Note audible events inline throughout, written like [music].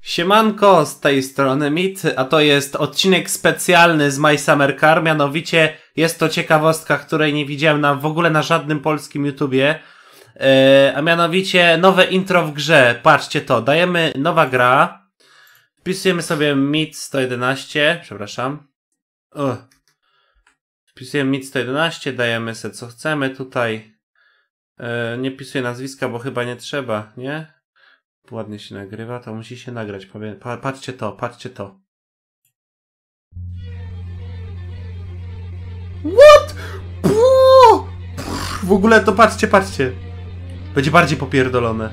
Siemanko, z tej strony Mit, a to jest odcinek specjalny z My Summer Car, mianowicie jest to ciekawostka, której nie widziałem na, w ogóle na żadnym polskim YouTubie, e, a mianowicie nowe intro w grze, patrzcie to, dajemy nowa gra, wpisujemy sobie Mit 111, przepraszam, Ugh. wpisujemy Mit 111, dajemy sobie co chcemy tutaj, e, nie pisuję nazwiska, bo chyba nie trzeba, nie? Ładnie się nagrywa, to musi się nagrać. Powie- Pa, patrzcie to, patrzcie to. What? Puh! W ogóle to patrzcie, patrzcie. Będzie bardziej popierdolone.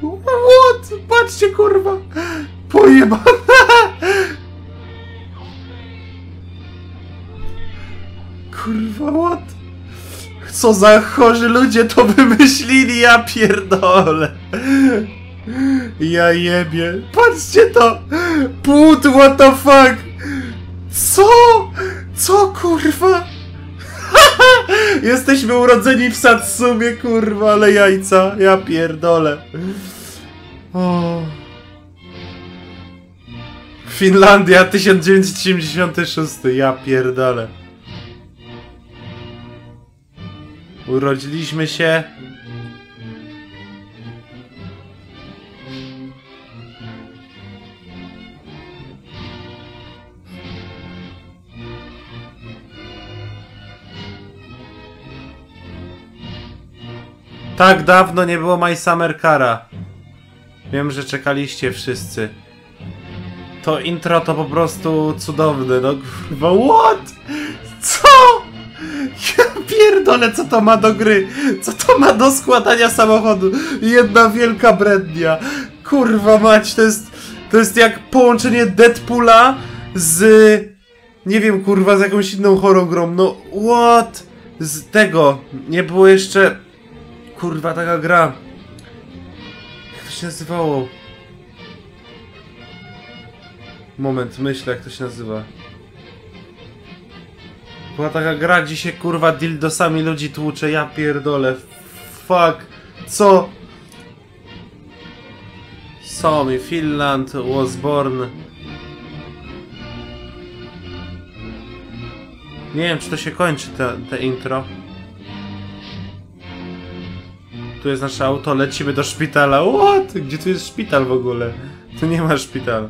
What? Patrzcie, kurwa. Pojeba. Kurwa, what? Co za chorzy ludzie to wymyślili, ja pierdolę. Ja jebie. Patrzcie to. Put, what the fuck? Co? Co, kurwa? [laughs] Jesteśmy urodzeni w Satsumie, kurwa, ale jajca. Ja pierdolę. O. Finlandia 1976. Ja pierdolę. Urodziliśmy się. Tak dawno nie było My Summer Cara. Wiem, że czekaliście wszyscy. To intro to po prostu cudowne, no kurwa, what? Co? Ja pierdolę, co to ma do gry? Co to ma do składania samochodu? Jedna wielka brednia. Kurwa mać, to jest, to jest jak połączenie Deadpoola z... Nie wiem, kurwa, z jakąś inną chorogrą. No, what? Z tego. Nie było jeszcze... Kurwa, taka gra. Jak to się nazywało? Moment, myślę jak to się nazywa. Była taka gra, gdzie się kurwa dildosami ludzi tłucze, ja pierdolę. Fuck. Co? Somi, Finland was born. Nie wiem, czy to się kończy, te, te intro. Tu jest nasze auto, lecimy do szpitala. What? Gdzie tu jest szpital w ogóle? Tu nie ma szpitala.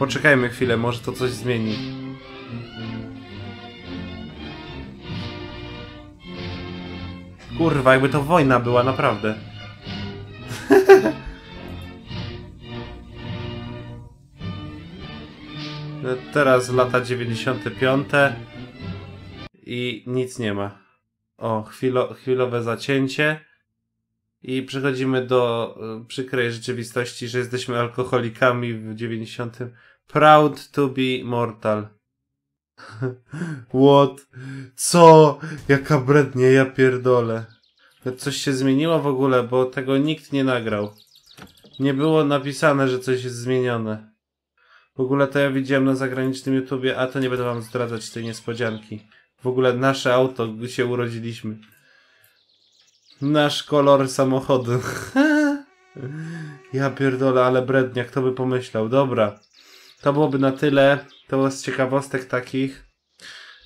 Poczekajmy chwilę, może to coś zmieni. Kurwa, jakby to wojna była, naprawdę. [laughs] Teraz lata 95 i nic nie ma. O, chwilo, chwilowe zacięcie. I przechodzimy do y, przykrej rzeczywistości, że jesteśmy alkoholikami w 90. Proud to be mortal. [laughs] What? Co? Jaka brednie, ja pierdolę. Coś się zmieniło w ogóle, bo tego nikt nie nagrał. Nie było napisane, że coś jest zmienione. W ogóle to ja widziałem na zagranicznym YouTubie, a to nie będę wam zdradzać tej niespodzianki. W ogóle nasze auto, gdy się urodziliśmy. Nasz kolor samochodu. [laughs] ja pierdolę, ale brednia, kto by pomyślał. Dobra. To byłoby na tyle. To było z ciekawostek takich.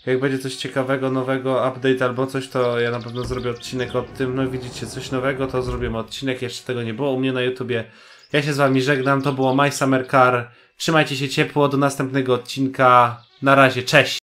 Jak będzie coś ciekawego, nowego, update albo coś, to ja na pewno zrobię odcinek o tym. No widzicie, coś nowego, to zrobimy odcinek. Jeszcze tego nie było u mnie na YouTubie. Ja się z wami żegnam. To było My Summer Car. Trzymajcie się ciepło. Do następnego odcinka. Na razie, cześć!